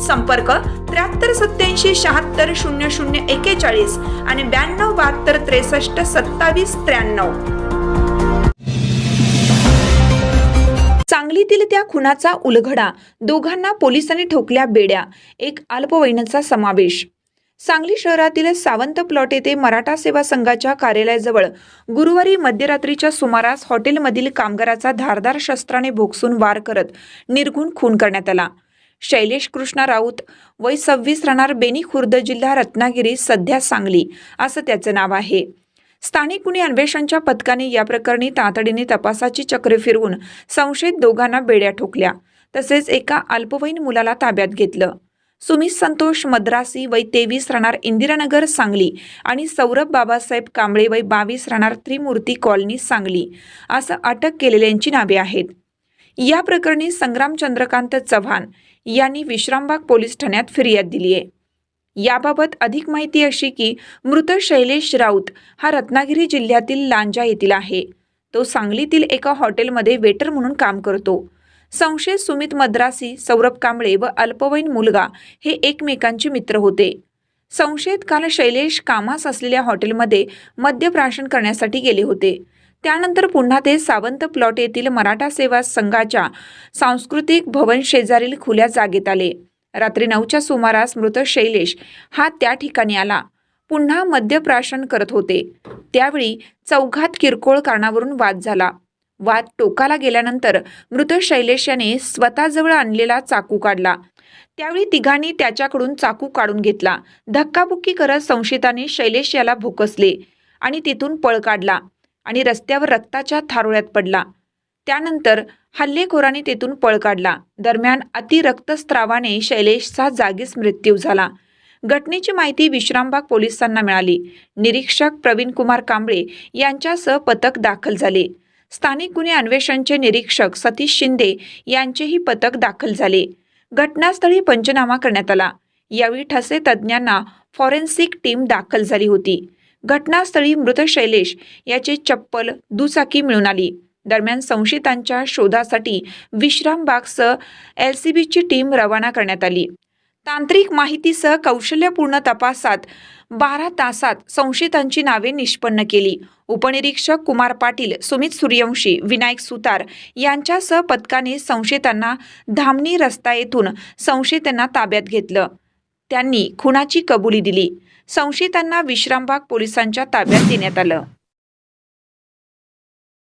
संपर्क त्र्याहत्तर सत्याऐंशी शहात्तर शून्य शून्य एकेचाळीस आणि ब्याण्णव बहात्तर त्रेसष्ट सत्तावीस त्र्याण्णव. सांगलीतील त्या खुनाचा उलघडा दोघांना पोलिसांनी ठोकल्या बेड्या. एक अल्पवयीनाचा समावेश. सांगली शहरातील सावंत प्लॉट येथे मराठा सेवा संघाच्या कार्यालयाजवळ गुरुवारी मध्यरात्रीच्या सुमारास हॉटेलमधील कामगाराचा धारदार शस्त्राने भोगसून वार करत निर्घुण खून करण्यात आला. शैलेश कृष्णा राऊत वय सव्वीस राहणार बेनी खुर्द जिल्हा रत्नागिरी सध्या सांगली असं त्याचं नाव आहे. स्थानिक गुन्हे अन्वेषणच्या पथकाने या प्रकरणी तातडीने तपासाची चक्रे फिरवून संशयित दोघांना बेड्या ठोकल्या तसेच एका अल्पवयीन मुलाला ताब्यात घेतलं. सुमित संतोष मद्रासी वय तेवीस राहणार इंदिरानगर सांगली आणि सौरभ बाबासाहेब कांबळे वय बावीस राहणार त्रिमूर्ती कॉलनी सांगली असं अटक केलेल्यांची नावे आहेत. या प्रकरणी संग्राम चंद्रकांत चव्हाण यांनी विश्रामबाग पोलीस ठाण्यात फिर्याद दिली आहे. याबाबत अधिक माहिती अशी की मृत शैलेश राऊत हा रत्नागिरी जिल्ह्यातील लांजा येथील आहे. तो सांगलीतील एका हॉटेलमध्ये वेटर म्हणून काम करतो. संशयित सुमित मद्रासी सौरभ कांबळे व अल्पवयीन मुलगा हे एकमेकांचे मित्र होते. संशयित काल शैलेश कामास असलेल्या हॉटेलमध्ये मद्यप्राशन करण्यासाठी गेले होते. त्यानंतर पुन्हा ते सावंत प्लॉट येथील मराठा सेवा संघाच्या सांस्कृतिक भवन शेजारील खुल्या जागेत आले. रात्री नऊच्या सुमारास मृत शैलेश हा त्या ठिकाणी आला. पुन्हा मद्यप्राशन करत होते. त्यावेळी चौघात किरकोळ कारणावरून वाद झाला. वाद टोकाला गेल्यानंतर मृत शैलेश याने स्वतःजवळ आणलेला चाकू काढला. त्यावेळी तिघांनी त्याच्याकडून चाकू काढून घेतला. धक्काबुक्की करत संशयिताने शैलेश याला भोकसले आणि तिथून पळ काढला. आणि रस्त्यावर रक्ताच्या थारोळ्यात पडला. त्यानंतर हल्लेखोरांनी तेथून पळ काढला. दरम्यान अतिरक्तस्त्रावाने शैलेशचा जागीच मृत्यू झाला. घटनेची माहिती विश्रामबाग पोलिसांना मिळाली. निरीक्षक प्रवीण कुमार कांबळे यांच्यासह पथक दाखल झाले. स्थानिक गुन्हे अन्वेषणचे निरीक्षक सतीश शिंदे यांचेही पथक दाखल झाले. घटनास्थळी पंचनामा करण्यात आला. यावेळी ठसे तज्ज्ञांना फॉरेन्सिक टीम दाखल झाली होती. घटनास्थळी मृत शैलेश याचे चप्पल दुचाकी मिळून आली. दरम्यान संशयितांच्या शोधासाठी विश्रामबागसह एल सी बीची टीम रवाना करण्यात आली. तांत्रिक माहितीसह कौशल्यपूर्ण तपासात बारा तासात संशयितांची नावे निष्पन्न केली. उपनिरीक्षक कुमार पाटील सुमित सूर्यवंशी विनायक सुतार यांच्यासह पथकाने संशयितांना धामणी रस्ता येथून संशयितांना ताब्यात घेतलं. त्यांनी खुनाची कबुली दिली. संशयितांना विश्रामबाग पोलिसांच्या ताब्यात देण्यात आलं.